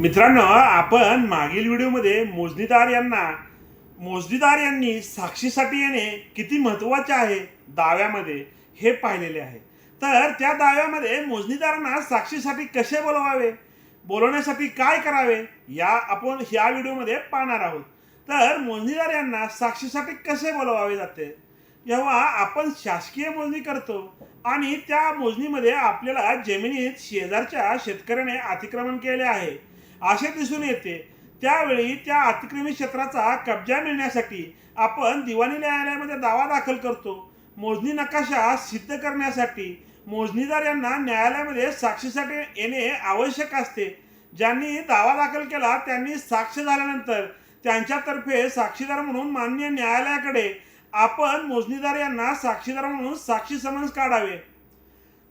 मित्रांनो आपण मागील व्हिडिओमध्ये मोजणीदार यांना मोजणीदार यांनी साक्षीसाठी येणे किती महत्त्वाचे आहे दाव्यामध्ये हे पाहिलेले आहे. तर त्या दाव्यामध्ये मोजणीदारांना साक्षीसाठी कसे बोलवावे बोलवण्यासाठी काय करावे या आपण ह्या व्हिडिओमध्ये पाहणार आहोत. तर मोजणीदार यांना साक्षीसाठी कसे बोलवावे जाते जेव्हा आपण शासकीय मोजणी करतो आणि त्या मोजणीमध्ये आपल्याला जमिनीत शेजारच्या शेतकऱ्याने अतिक्रमण केले आहे असे दिसून येते. त्यावेळी त्या अतिक्रमित क्षेत्राचा कब्जा मिळण्यासाठी आपण दिवाणी न्यायालयामध्ये दावा दाखल करतो. मोजणी नकाशा सिद्ध करण्यासाठी मोजणीदार यांना न्यायालयामध्ये साक्षीसाठी येणे आवश्यक असते. ज्यांनी दावा दाखल केला त्यांनी साक्ष झाल्यानंतर त्यांच्यातर्फे साक्षीदार म्हणून मान्य न्यायालयाकडे आपण मोजणीदार यांना साक्षीदार म्हणून साक्षी समन्स काढावे.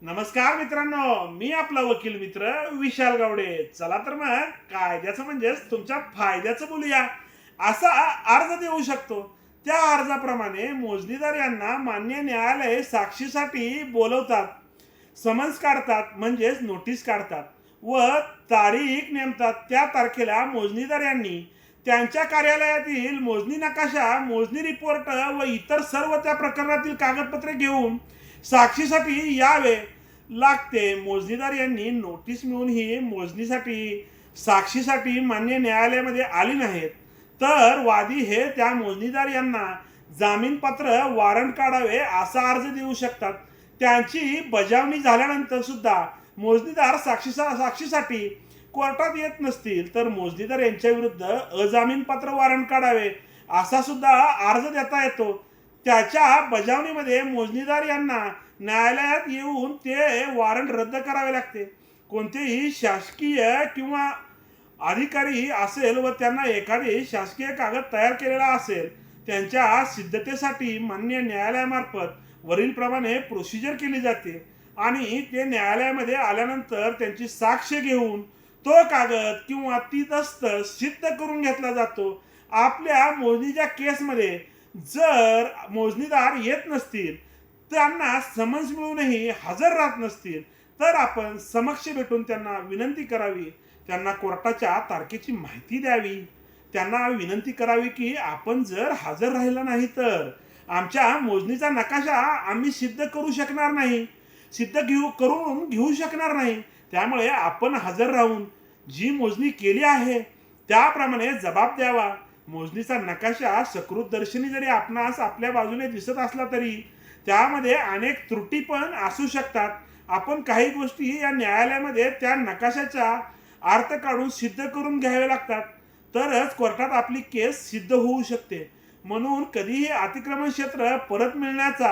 नमस्कार मित्रांनो मी आपला वकील मित्र विशाल गावडे. चला तर मग कायद्याचं म्हणजेच तुमच्या फायद्याचं बोलूया. असा अर्ज देऊ शकतो. त्या अर्जाप्रमाणे मोजणीदार यांना मान्य न्यायालय साक्षीसाठी बोलवतात. समन्स काढतात म्हणजेच नोटीस काढतात. व तारीख नेमतात. त्या तारखेला मोजणीदार यांनी त्यांच्या कार्यालयातील मोजणी नकाशा मोजणी रिपोर्ट व इतर सर्व त्या प्रकरणातील कागदपत्रे घेऊन साक्षीसाठी यावे लागते. मोजणीदार यांनी नोटीस मिळून ही मोजणीसाठी साक्षीसाठी मान्य न्यायालयामध्ये आली नाहीत. तर वादी हे त्या मोजणीदार यांना जामीनपत्र वॉरंट काढावे असा अर्ज देऊ शकतात. त्यांची बजावणी झाल्यानंतर सुद्धा मोजणीदार साक्षीसा साक्षीसाठी कोर्टात येत नसतील. तर मोजणीदार यांच्या विरुद्ध अजामीनपात्र वॉरंट काढावे असा सुद्धा अर्ज देता येतो. त्याच्या बजावणीमध्ये मोजणीदार यांना न्यायालयात येऊन ते वॉरंट रद्द करावे लागते. कोणतेही शासकीय किंवा अधिकारी असेल व त्यांना एखादी शासकीय कागद तयार केलेला असेल त्यांच्या सिद्धतेसाठी मान्य न्यायालयामार्फत वरीलप्रमाणे प्रोसिजर केली जाते आणि ते न्यायालयामध्ये आल्यानंतर त्यांची साक्ष घेऊन तो कागद किंवा ती दस्त सिद्ध करून घेतला जातो. आपल्या मोदीच्या केसमध्ये जर मोजणीदार येत नसतील त्यांना समन्स मिळूनही हजर राहत नसतील तर आपण समक्ष भेटून त्यांना विनंती करावी. त्यांना कोर्टाच्या तारखेची माहिती द्यावी. त्यांना विनंती करावी की आपण जर हजर राहिला नाही तर आमच्या मोजणीचा नकाशा आम्ही सिद्ध करू शकणार नाही. सिद्ध घेऊ करून घेऊ शकणार नाही. त्यामुळे आपण हजर राहून जी मोजणी केली आहे त्याप्रमाणे जबाब द्यावा. मोजणीचा नकाशा सकृतदर्शनी जरी आपणास आपल्या बाजूने दिसत असला तरी त्यामध्ये अनेक त्रुटी पण असू शकतात. आपण काही गोष्टी या न्यायालयामध्ये त्या नकाशाचा अर्थ काढून सिद्ध करून घ्यावे लागतात. तरच कोर्टात आपली केस सिद्ध होऊ शकते. म्हणून कधीही अतिक्रमण क्षेत्र परत मिळण्याचा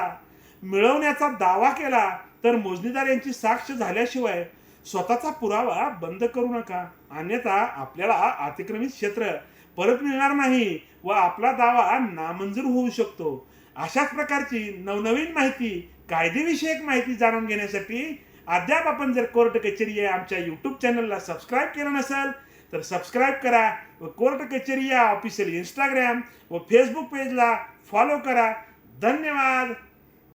मिळवण्याचा दावा केला तर मोजणीदार यांची साक्ष झाल्याशिवाय स्वतःचा पुरावा बंद करू नका. अन्यथा आपल्याला अतिक्रमित क्षेत्र परत मिळणार नाही व आपला दावा नामंजूर होऊ शकतो. अशाच प्रकारची नवनवीन माहिती कायदेविषयक माहिती जाणून घेण्यासाठी अद्याप आपण जर कोर्ट कचेरी या आमच्या यूट्यूब चॅनलला सबस्क्राईब केलं नसेल तर सबस्क्राईब करा व कोर्ट कचेरी या ऑफिशियल इंस्टाग्राम व फेसबुक पेजला फॉलो करा. धन्यवाद.